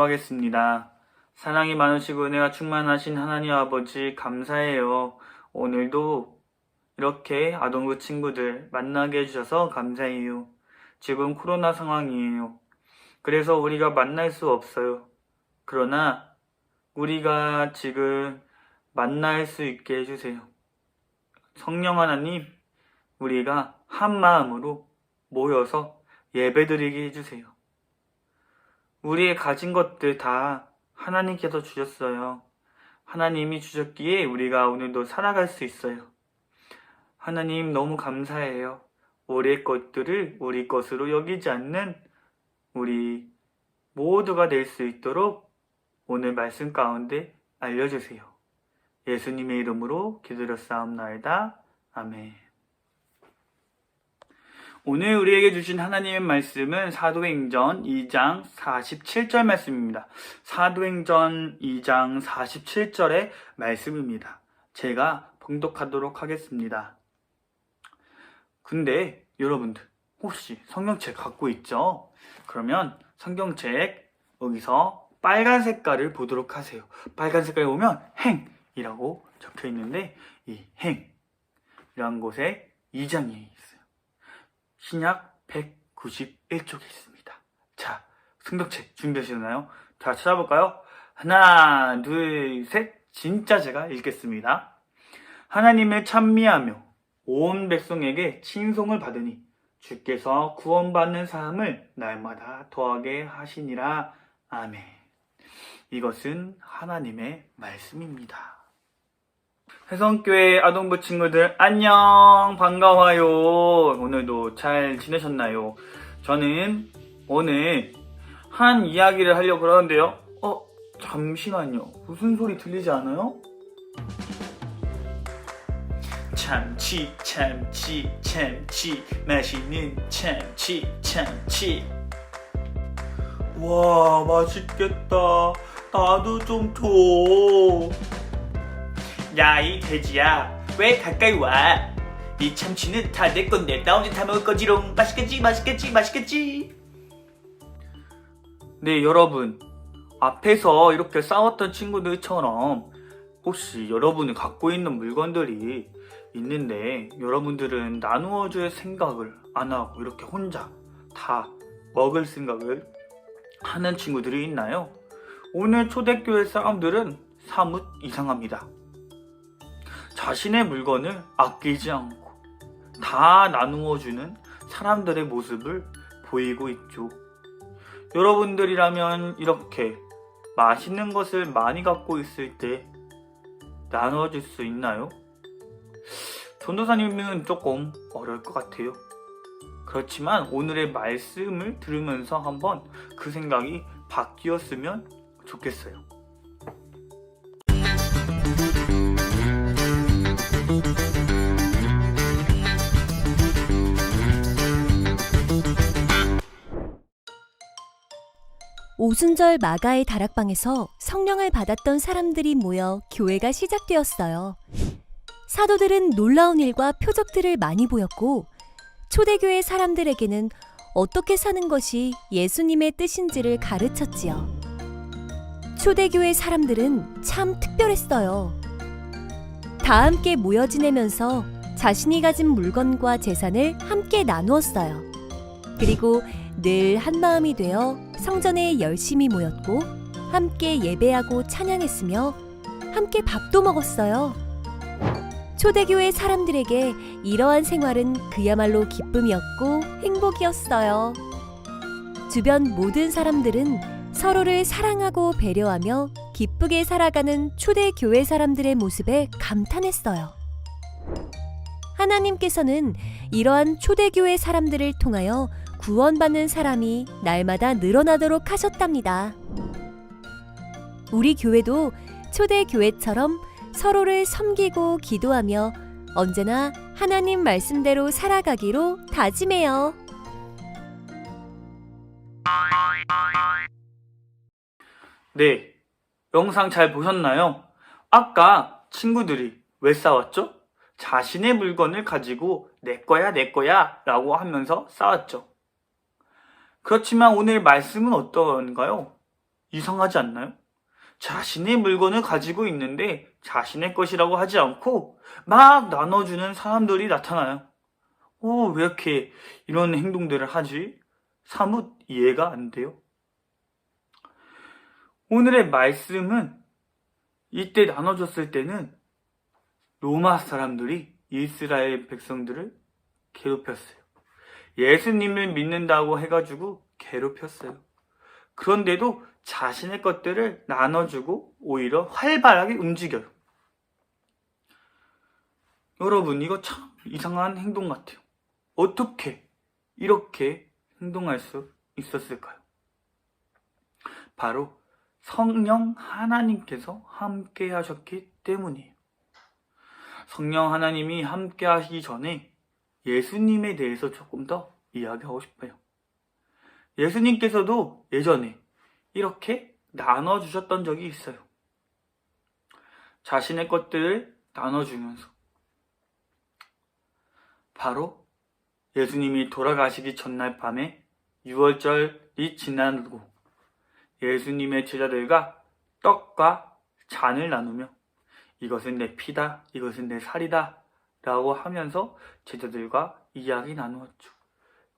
기도하겠습니다. 사랑이 많으시고 은혜가 충만하신 하나님 아버지 감사해요. 오늘도 이렇게 아동부 친구들 만나게 해주셔서 감사해요. 지금 코로나 상황이에요. 그래서 우리가 만날 수 없어요. 그러나 우리가 지금 만날 수 있게 해주세요. 성령 하나님, 우리가 한 마음으로 모여서 예배드리게 해주세요. 우리의 가진 것들 다 하나님께서 주셨어요. 하나님이 주셨기에 우리가 오늘도 살아갈 수 있어요. 하나님 너무 감사해요. 우리의 것들을 우리 것으로 여기지 않는 우리 모두가 될 수 있도록 오늘 말씀 가운데 알려주세요. 예수님의 이름으로 기도드렸사옵나이다. 아멘. 오늘 우리에게 주신 하나님의 말씀은 사도행전 2장 47절 말씀입니다. 사도행전 2장 47절의 말씀입니다. 제가 봉독하도록 하겠습니다. 근데 여러분들 혹시 성경책 갖고 있죠? 그러면 성경책 여기서 빨간 색깔을 보도록 하세요. 빨간 색깔 보면 행이라고 적혀 있는데 이 행이라는 곳에 2장이 있어요. 신약 191쪽에 있습니다. 자, 성경책 준비하시나요? 자, 찾아볼까요? 하나, 둘, 셋. 진짜 제가 읽겠습니다. 하나님을 찬미하며 온 백성에게 칭송을 받으니 주께서 구원받는 사람을 날마다 더하게 하시니라. 아멘. 이것은 하나님의 말씀입니다. 해성교회 아동부 친구들 안녕! 반가워요. 오늘도 잘 지내셨나요? 저는 오늘 한 이야기를 하려고 그러는데요. 어 잠시만요. 무슨 소리 들리지 않아요? 참치 참치 참치. 맛있는 참치 참치. 와 맛있겠다. 나도 좀줘 야, 이 돼지야. 왜 가까이 와? 이 참치는 다 내 건데 나 혼자 다 먹을 거지롱. 맛있겠지, 맛있겠지, 맛있겠지. 네, 여러분. 앞에서 이렇게 싸웠던 친구들처럼 혹시 여러분이 갖고 있는 물건들이 있는데 여러분들은 나누어 줄 생각을 안 하고 이렇게 혼자 다 먹을 생각을 하는 친구들이 있나요? 오늘 초대교회 사람들은 사뭇 이상합니다. 자신의 물건을 아끼지 않고 다 나누어 주는 사람들의 모습을 보이고 있죠. 여러분들이라면 이렇게 맛있는 것을 많이 갖고 있을 때 나누어 줄수 있나요? 전도사님은 조금 어려울 것 같아요. 그렇지만 오늘의 말씀을 들으면서 한번 그 생각이 바뀌었으면 좋겠어요. 오순절 마가의 다락방에서 성령을 받았던 사람들이 모여 교회가 시작되었어요. 사도들은 놀라운 일과 표적들을 많이 보였고 초대교회 사람들에게는 어떻게 사는 것이 예수님의 뜻인지를 가르쳤지요. 초대교회 사람들은 참 특별했어요. 다 함께 모여 지내면서 자신이 가진 물건과 재산을 함께 나누었어요. 그리고 늘 한마음이 되어 성전에 열심히 모였고 함께 예배하고 찬양했으며 함께 밥도 먹었어요. 초대교회 사람들에게 이러한 생활은 그야말로 기쁨이었고 행복이었어요. 주변 모든 사람들은 서로를 사랑하고 배려하며 기쁘게 살아가는 초대교회 사람들의 모습에 감탄했어요. 하나님께서는 이러한 초대교회 사람들을 통하여 구원받는 사람이 날마다 늘어나도록 하셨답니다. 우리 교회도 초대 교회처럼 서로를 섬기고 기도하며 언제나 하나님 말씀대로 살아가기로 다짐해요. 네, 영상 잘 보셨나요? 아까 친구들이 왜 싸웠죠? 자신의 물건을 가지고 내 거야, 내 거야 라고 하면서 싸웠죠. 그렇지만 오늘 말씀은 어떤가요? 이상하지 않나요? 자신의 물건을 가지고 있는데 자신의 것이라고 하지 않고 막 나눠주는 사람들이 나타나요. 오, 왜 이렇게 이런 행동들을 하지? 사뭇 이해가 안 돼요. 오늘의 말씀은 이때 나눠줬을 때는 로마 사람들이 이스라엘 백성들을 괴롭혔어요. 예수님을 믿는다고 해가지고 괴롭혔어요. 그런데도 자신의 것들을 나눠주고 오히려 활발하게 움직여요. 여러분, 이거 참 이상한 행동 같아요. 어떻게 이렇게 행동할 수 있었을까요? 바로 성령 하나님께서 함께 하셨기 때문이에요. 성령 하나님이 함께 하시기 전에 예수님에 대해서 조금 더 이야기하고 싶어요. 예수님께서도 예전에 이렇게 나눠주셨던 적이 있어요. 자신의 것들을 나눠주면서. 바로 예수님이 돌아가시기 전날 밤에 6월절이 지나고 예수님의 제자들과 떡과 잔을 나누며 이것은 내 피다, 이것은 내 살이다 라고 하면서 제자들과 이야기 나누었죠.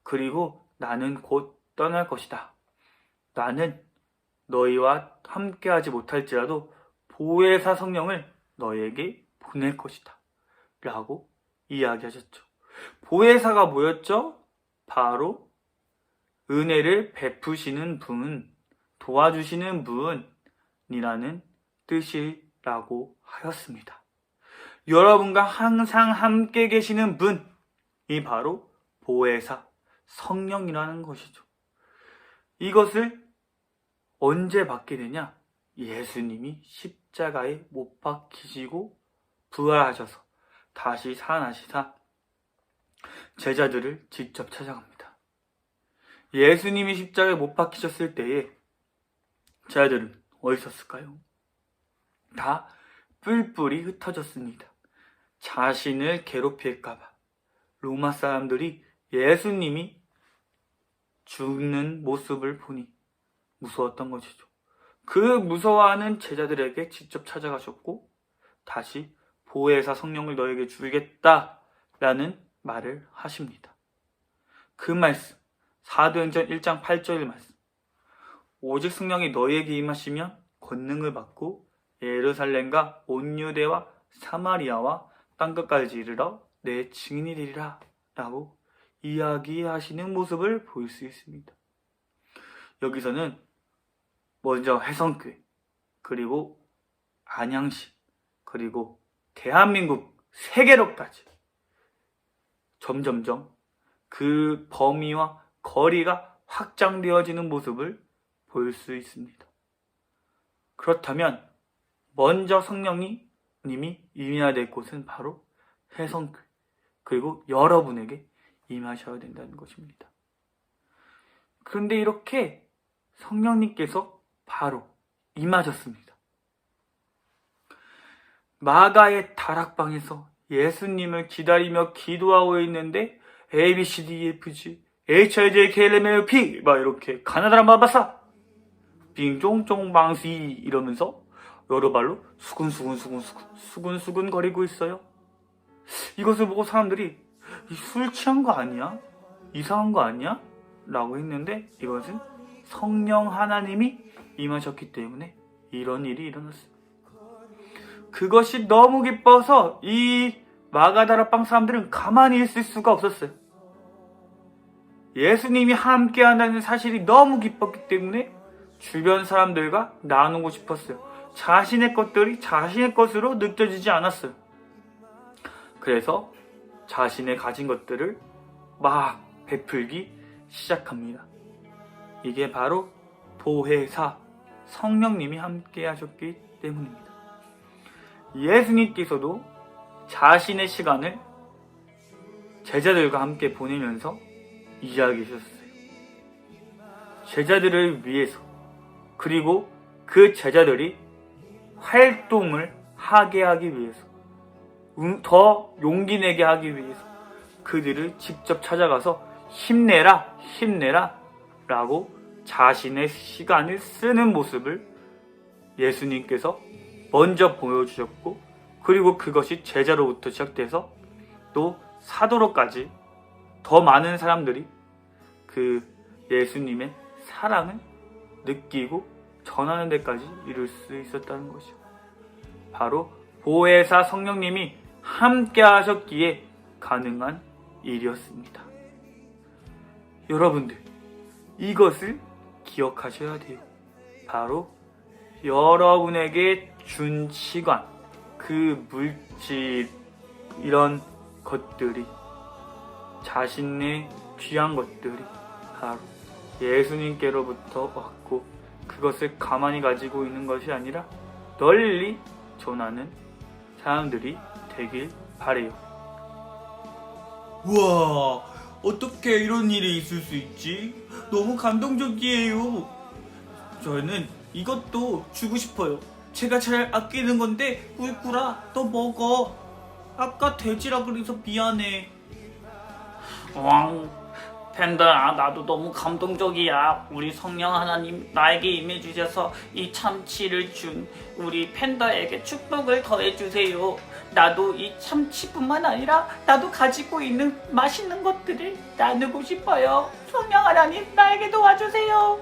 그리고 나는 곧 떠날 것이다. 나는 너희와 함께하지 못할지라도 보혜사 성령을 너희에게 보낼 것이다. 라고 이야기하셨죠. 보혜사가 뭐였죠? 바로 은혜를 베푸시는 분, 도와주시는 분이라는 뜻이라고 하였습니다. 여러분과 항상 함께 계시는 분이 바로 보혜사, 성령이라는 것이죠. 이것을 언제 받게 되냐? 예수님이 십자가에 못 박히시고 부활하셔서 다시 살아나시사 제자들을 직접 찾아갑니다. 예수님이 십자가에 못 박히셨을 때에 제자들은 어디 있었을까요? 다 뿔뿔이 흩어졌습니다. 자신을 괴롭힐까봐 로마 사람들이 예수님이 죽는 모습을 보니 무서웠던 것이죠. 그 무서워하는 제자들에게 직접 찾아가셨고 다시 보혜사 성령을 너에게 주겠다라는 말을 하십니다. 그 말씀 사도행전 1장 8절 말씀 오직 성령이 너희에게 임하시면 권능을 받고 예루살렘과 온 유대와 사마리아와 땅 끝까지 이르러 내 증인이 되리라 라고 이야기하시는 모습을 볼수 있습니다. 여기서는 먼저 해성교회 그리고 안양시 그리고 대한민국 세계로까지 점점점 그 범위와 거리가 확장되어지는 모습을 볼수 있습니다. 그렇다면 먼저 성령이 님이 임해야 될 곳은 바로 해성교회 그리고 여러분에게 임하셔야 된다는 것입니다. 그런데 이렇게 성령님께서 바로 임하셨습니다. 마가의 다락방에서 예수님을 기다리며 기도하고 있는데 A, B, C, D, E, F, G, H, I, J, K, L, M, N, P 막 이렇게 가나다라 마바사 빙종종 방시 이러면서 여러 발로 수근수근 수근수근 수근수근 거리고 있어요. 이것을 보고 사람들이 이술 취한 거 아니야? 이상한 거 아니야? 라고 했는데 이것은 성령 하나님이 임하셨기 때문에 이런 일이 일어났어요. 그것이 너무 기뻐서 이 마가다라 빵 사람들은 가만히 있을 수가 없었어요. 예수님이 함께 한다는 사실이 너무 기뻤기 때문에 주변 사람들과 나누고 싶었어요. 자신의 것들이 자신의 것으로 느껴지지 않았어요. 그래서 자신의 가진 것들을 막 베풀기 시작합니다. 이게 바로 보혜사 성령님이 함께 하셨기 때문입니다. 예수님께서도 자신의 시간을 제자들과 함께 보내면서 이야기하셨어요. 제자들을 위해서 그리고 그 제자들이 활동을 하게 하기 위해서 음, 더 용기 내게 하기 위해서 그들을 직접 찾아가서 힘내라 힘내라 라고 자신의 시간을 쓰는 모습을 예수님께서 먼저 보여주셨고 그리고 그것이 제자로부터 시작돼서 또 사도로까지 더 많은 사람들이 그 예수님의 사랑을 느끼고 전하는 데까지 이룰 수 있었다는 것이요. 바로 보혜사 성령님이 함께 하셨기에 가능한 일이었습니다. 여러분들, 이것을 기억하셔야 돼요. 바로 여러분에게 준 시간, 그 물질, 이런 것들이 자신의 귀한 것들이 바로 예수님께로부터 왔고 그것을 가만히 가지고 있는 것이 아니라 널리 전하는 사람들이 되길 바래요. 우와, 어떻게 이런 일이 있을 수 있지? 너무 감동적이에요. 저는 이것도 주고 싶어요. 제가 잘 아끼는 건데 꿀꿀아, 너 먹어. 아까 돼지라 그래서 미안해. 왕, 팬더야, 나도 너무 감동적이야. 우리 성령 하나님 나에게 임해주셔서 이 참치를 준 우리 팬더에게 축복을 더해주세요. 나도 이 참치뿐만 아니라 나도 가지고 있는 맛있는 것들을 나누고 싶어요. 성령 하나님 나에게 도와주세요.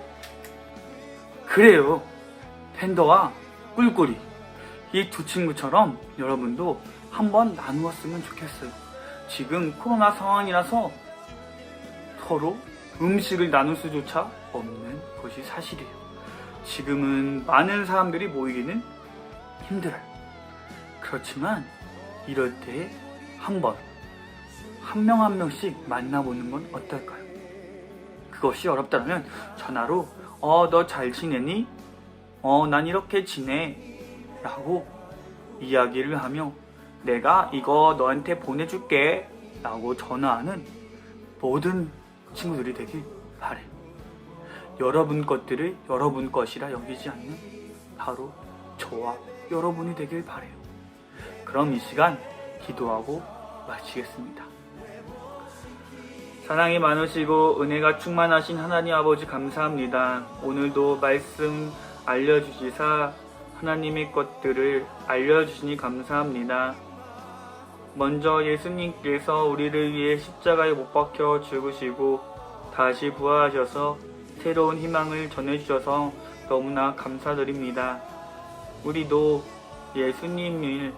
그래요. 팬더와 꿀꿀이 이 두 친구처럼 여러분도 한번 나누었으면 좋겠어요. 지금 코로나 상황이라서 서로 음식을 나눌 수조차 없는 것이 사실이에요. 지금은 많은 사람들이 모이기는 힘들어요. 그렇지만 이럴 때 한번 한 명 한 명씩 만나보는 건 어떨까요? 그것이 어렵다면 전화로 어 너 잘 지내니? 어 난 이렇게 지내 라고 이야기를 하며 내가 이거 너한테 보내줄게 라고 전화하는 모든 친구들이 되길 바래. 여러분 것들을 여러분 것이라 여기지 않는 바로 저와 여러분이 되길 바래요. 그럼 이 시간 기도하고 마치겠습니다. 사랑이 많으시고 은혜가 충만하신 하나님 아버지 감사합니다. 오늘도 말씀 알려주시사 하나님의 것들을 알려주시니 감사합니다. 먼저 예수님께서 우리를 위해 십자가에 못 박혀 죽으시고 다시 부활하셔서 새로운 희망을 전해주셔서 너무나 감사드립니다. 우리도 예수님을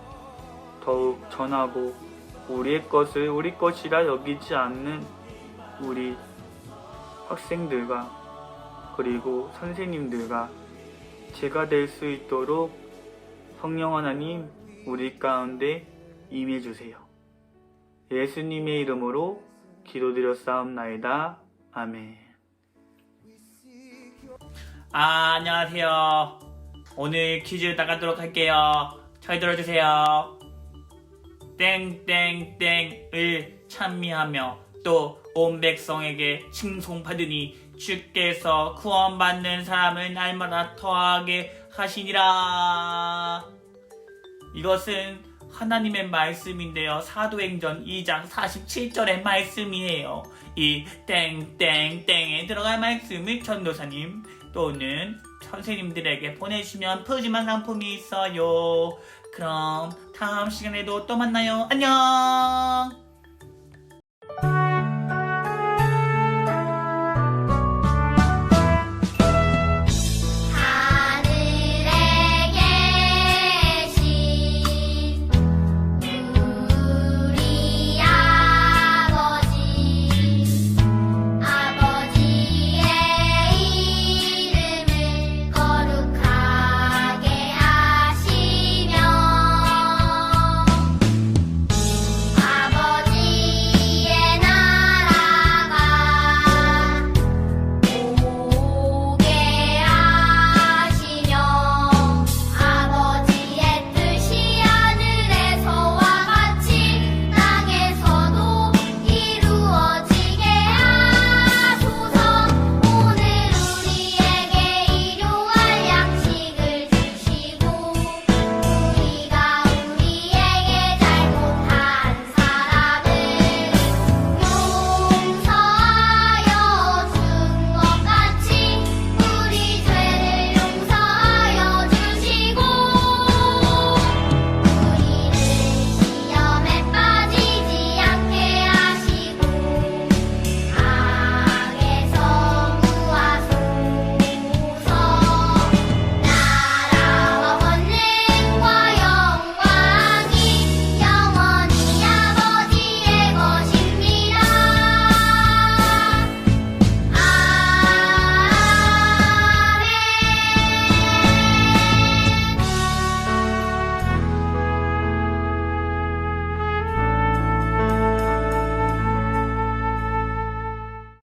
더욱 전하고 우리의 것을 우리 것이라 여기지 않는 우리 학생들과 그리고 선생님들과 제가 될 수 있도록 성령 하나님 우리 가운데 임해 주세요. 예수님의 이름으로 기도드렸사옵나이다. 아멘. 아, 안녕하세요. 오늘 퀴즈 나가도록 할게요. 잘 들어주세요. 땡땡땡을 찬미하며 또 온 백성에게 칭송받으니 주께서 구원받는 사람을 날마다 더하게 하시니라. 이것은 하나님의 말씀인데요. 사도행전 2장 47절의 말씀이에요. 이 땡땡땡에 들어갈 말씀을 전도사님 또는 선생님들에게 보내주시면 푸짐한 상품이 있어요. 그럼 다음 시간에도 또 만나요. 안녕!